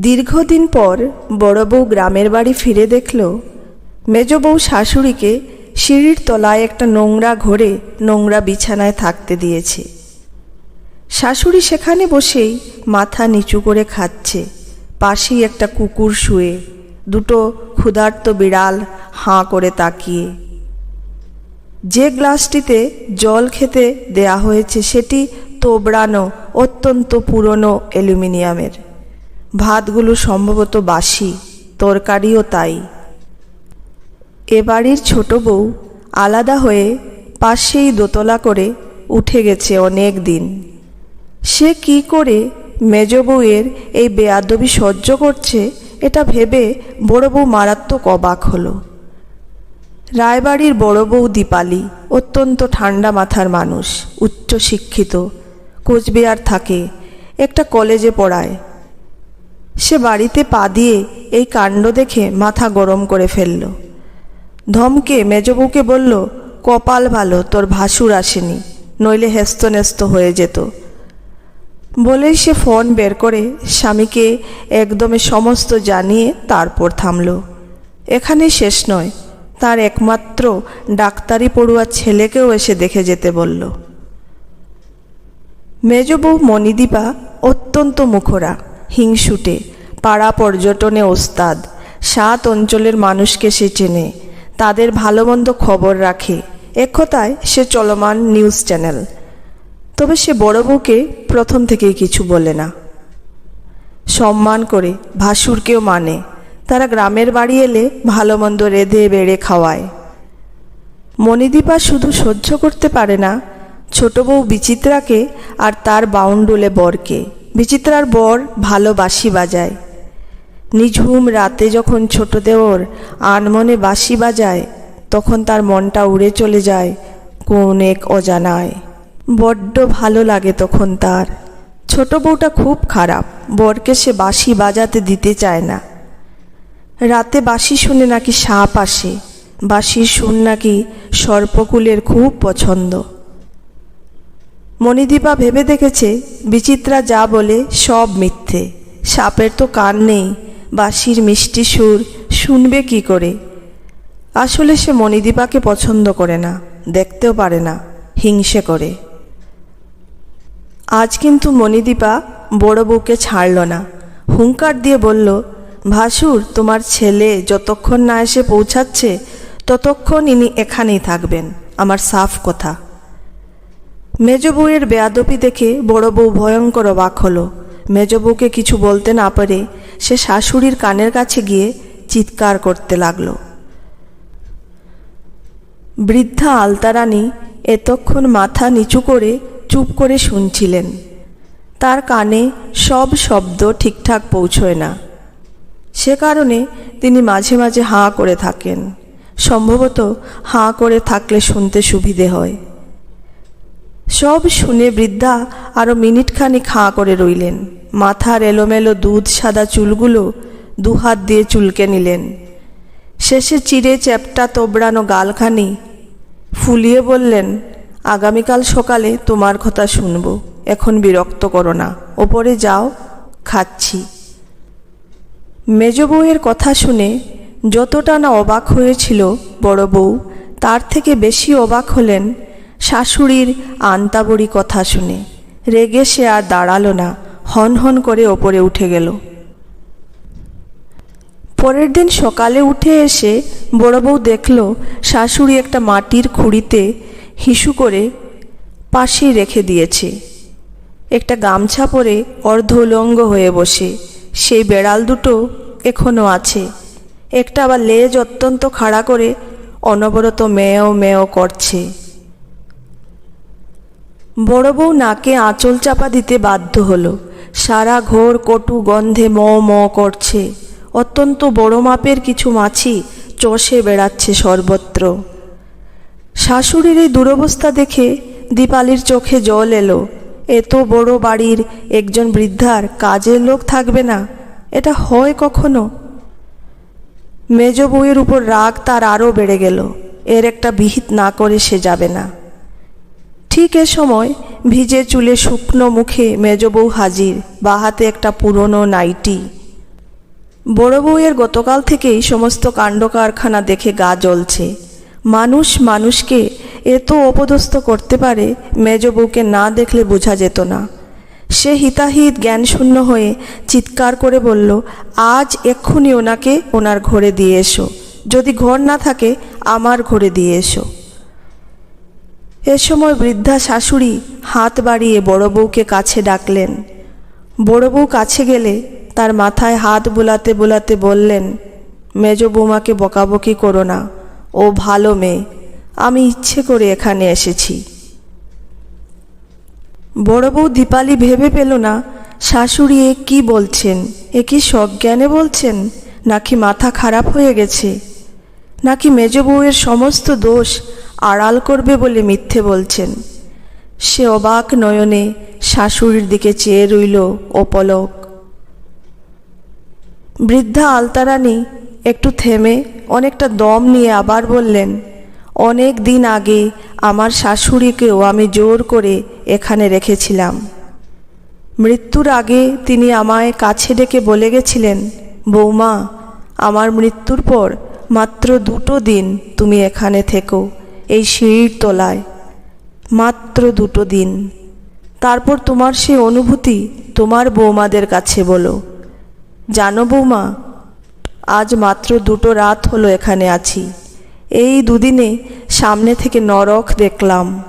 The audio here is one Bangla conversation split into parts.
দীর্ঘদিন পর বড় বউ গ্রামের বাড়ি ফিরে দেখল, মেজ বউ শাশুড়িকে সিঁড়ির তলায় একটা নোংরা ঘরে নোংরা বিছানায় থাকতে দিয়েছে। শাশুড়ি সেখানে বসেই মাথা নিচু করে খাচ্ছে, পাশেই একটা কুকুর শুয়ে, দুটো ক্ষুধার্ত বিড়াল হাঁ করে তাকিয়ে। যে গ্লাসটিতে জল খেতে দেয়া হয়েছে সেটি তোবড়ানো, অত্যন্ত পুরনো অ্যালুমিনিয়ামের। ভাতগুলো সম্ভবত বাসি, তরকারিও তাই। এ বাড়ির ছোট বউ আলাদা হয়ে পাশেই দোতলা করে উঠে গেছে অনেক দিন। সে কি করে মেজ বউয়ের এই বেয়াদবি সহ্য করছে, এটা ভেবে বড় বউ মারাত্মক অবাক হলো। রায়বাড়ির বড় বউ দীপালি অত্যন্ত ঠান্ডা মাথার মানুষ উচ্চ শিক্ষিত কোচবিহার থাকে, একটা কলেজে পড়ায়। সে বাড়িতে পা দিয়ে এই কাণ্ড দেখে মাথা গরম করে ফেলল। ধমকে মেজবউকে বলল, কপাল ভালো, তোর ভাসুর আসেনি, নইলে হেস্তনেস্ত হয়ে যেত। বলেই সে ফোন বের করে স্বামীকে একদমে সমস্ত জানিয়ে তারপর থামল। এখানে শেষ নয়, তার একমাত্র ডাক্তারি পড়ুয়া ছেলেকেও এসে দেখে যেতে বলল। মেজবউ মণিদীপা অত্যন্ত মুখরা। হিংসুটে, পাড়া পর্যটনে ওস্তাদ। সাত অঞ্চলের মানুষকে সে চেনে, তাদের ভালো মন্দ খবর রাখে। এক কথায় সে চলমান নিউজ চ্যানেল। তবে সে বড় বউকে প্রথম থেকেই কিছু বলে না। সম্মান করে ভাসুরকেও মানে তারা গ্রামের বাড়ি এলে ভালো মন্দ রেঁধে বেড়ে খাওয়ায়। মণিদীপা শুধু সহ্য করতে পারে না, ছোট বউ বিচিত্রাকে আর তার বাউন্ডুলে বরকে। বিচিত্রার বর ভালো বাঁশি বাজায়। নিঝুম রাতে যখন ছোট দেওর আনমনে বাঁশি বাজায়, তখন তার মনটা উড়ে চলে যায় কোন এক অজানায়। বড্ড ভালো লাগে তখন তার। ছোট বউটা খুব খারাপ, বরকে সে বাঁশি বাজাতে দিতে চায় না। রাতে বাঁশি শুনে নাকি সাপ আসে, বাঁশির সুর নাকি সর্পকুলের খুব পছন্দ। মণিদীপা ভেবে দেখেছে, বিচিত্রা যা বলে সব মিথ্যে। সাপের তো কান নেই, বাঁশির মিষ্টি সুর শুনবে কি করে? আসলে সে মণিদীপাকে পছন্দ করে না, দেখতেও পারে না, হিংসে করে। আজ কিন্তু মণিদীপা বড় বউকে ছাড়ল না। হুঙ্কার দিয়ে বলল, ভাসুর, তোমার ছেলে যতক্ষণ না এসে পৌঁছাচ্ছে, ততক্ষণ ইনি এখানেই থাকবেন, আমার সাফ কথা। মেজ বউয়ের বেয়াদপি দেখে বড় বউ ভয়ঙ্কর অবাক হলো। মেজ বউকে কিছু বলতে না পারে সে শাশুড়ির কানের কাছে গিয়ে চিৎকার করতে লাগল। বৃদ্ধা আলতারানী এতক্ষণ মাথা নিচু করে চুপ করে শুনছিলেন। তার কানে সব শব্দ ঠিকঠাক পৌঁছয় না। সে কারণে তিনি মাঝে মাঝে হাঁ করে থাকেন। সম্ভবত হাঁ করে থাকলে শুনতে সুবিধে হয়। সব শুনে বৃদ্ধা আরও মিনিটখানিক হাঁ করে রইলেন। মাথার এলোমেলো দুধ সাদা চুলগুলো দুহাত দিয়ে চুলকে নিলেন। শেষে চিড়ে চ্যাপটা তোবড়ানো গালখানি ফুলিয়ে বললেন, আগামীকাল সকালে তোমার কথা শুনব, এখন বিরক্ত করো না, ওপরে যাও, খাচ্ছি। মেজ বউয়ের কথা শুনে যতটা না অবাক হয়েছিল বড় বউ, তার থেকে বেশি অবাক হলেন শাশুড়ির আন্তাবড়ি কথা শুনে। রেগে সে আর দাঁড়াল না হন হন করে ওপরে উঠে গেল। পরের দিন সকালে উঠে এসে বড় বউ দেখল শাশুড়ি একটা মাটির খুঁড়িতে হিসু করে পাশেই রেখে দিয়েছে। একটা গামছা পরে অর্ধ উলঙ্গ হয়ে বসে। সেই বেড়াল দুটো এখনও আছে। একটা আবার লেজ অত্যন্ত খাড়া করে অনবরত মেয় মেয় করছে। বড় বউ নাকে আঁচল চাপা দিতে বাধ্য হলো। সারা ঘোর কটু গন্ধে ম ম করছে। অত্যন্ত বড় মাপের কিছু মাছি চষে বেড়াচ্ছে সর্বত্র। শাশুড়ির এই দুরবস্থা দেখে দীপালির চোখে জল এলো। এত বড় বাড়ির একজন বৃদ্ধার কাজের লোক থাকবে না। এটা হয় কখনো? মেজ বউয়ের উপর রাগ তার আরও বেড়ে গেল। এর একটা বিহিত না করে সে যাবে না। ঠিক এ সময় ভিজে চুলে শুকনো মুখে মেজ বউ হাজির, বা হাতে একটা পুরনো নাইটি। বড় বউয়ের গতকাল থেকেই সমস্ত কাণ্ড কারখানা দেখে গা জ্বলছে। মানুষ মানুষকে এত অপদস্থ করতে পারে মেজ বউকে না দেখলে বোঝা যেত না। সে হিতাহিত জ্ঞানশূন্য হয়ে চিৎকার করে বলল, আজ এক্ষুনি ওনাকে ওনার ঘরে দিয়ে এসো। যদি ঘর না থাকে, আমার ঘরে দিয়ে এসো। এ সময় বৃদ্ধা শাশুড়ি হাত বাড়িয়ে বড় বউকে কাছে ডাকলেন। বড় বউ কাছে গেলে তার মাথায় হাত বোলাতে বোলাতে বললেন, মেজ বৌমাকে বকাবকি করো না, ও ভালো মেয়ে, আমি ইচ্ছে করে এখানে এসেছি। বড় বউ দীপালি ভেবে পেল না, শাশুড়ি এ কি বলছেন? এ কি সজ্ঞানে বলছেন? নাকি মাথা খারাপ হয়ে গেছে? নাকি মেজ বউয়ের সমস্ত দোষ আড়াল করবে বলে মিথ্যে বলছেন। সে অবাক নয়নে শাশুড়ির দিকে চেয়ে রইল অপলক। বৃদ্ধা আলতারানী একটু থেমে অনেকটা দম নিয়ে আবার বললেন, অনেক দিন আগে আমার শাশুড়িকেও আমি জোর করে এখানে রেখেছিলাম। মৃত্যুর আগে তিনি আমায় কাছে ডেকে বলে গেছিলেন, বৌমা, আমার মৃত্যুর পর মাত্র দুটো দিন তুমি এখানে থেকো এই সিঁড়ির তলায়। মাত্র দুটো দিন। তারপর তোমার সেই অনুভূতি তোমার বৌমাদের কাছে বলো। জানো বৌমা, আজ মাত্র দুটো রাত হলো এখানে আছি। এই দুদিনে সামনে থেকে নরক দেখলাম।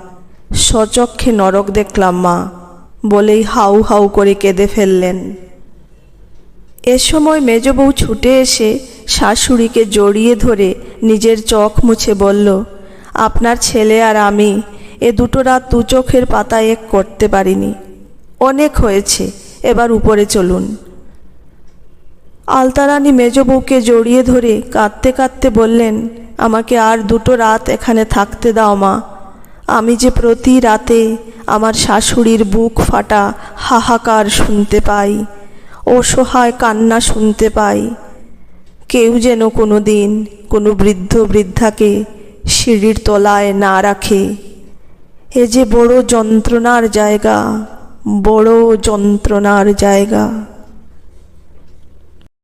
সচক্ষে নরক দেখলাম মা, বলেই হাউ হাউ করে কেঁদে ফেললেন। এ সময় মেজ বউ ছুটে এসে শাশুড়িকে জড়িয়ে ধরে নিজের চোখ মুছে বলল আপনার ছেলে আর আমি এ দুটো রাত দু চোখের পাতা এক করতে পারিনি। অনেক হয়েছে, এবার উপরে চলুন। আলতারানী মেজ বউকে জড়িয়ে ধরে কাঁদতে কাঁদতে বললেন, আমাকে আর দুটো রাত এখানে থাকতে দাও মা। আমি যে প্রতি রাতে আমার শাশুড়ির বুক ফাটা হাহাকার শুনতে পাই, অসহায় কান্না শুনতে পাই। কেউ যেন কোনো দিন কোনো বৃদ্ধ বৃদ্ধাকে সিঁড়ির তলায় না রাখে। এ যে বড় যন্ত্রণার জায়গা বড় যন্ত্রণার জায়গা।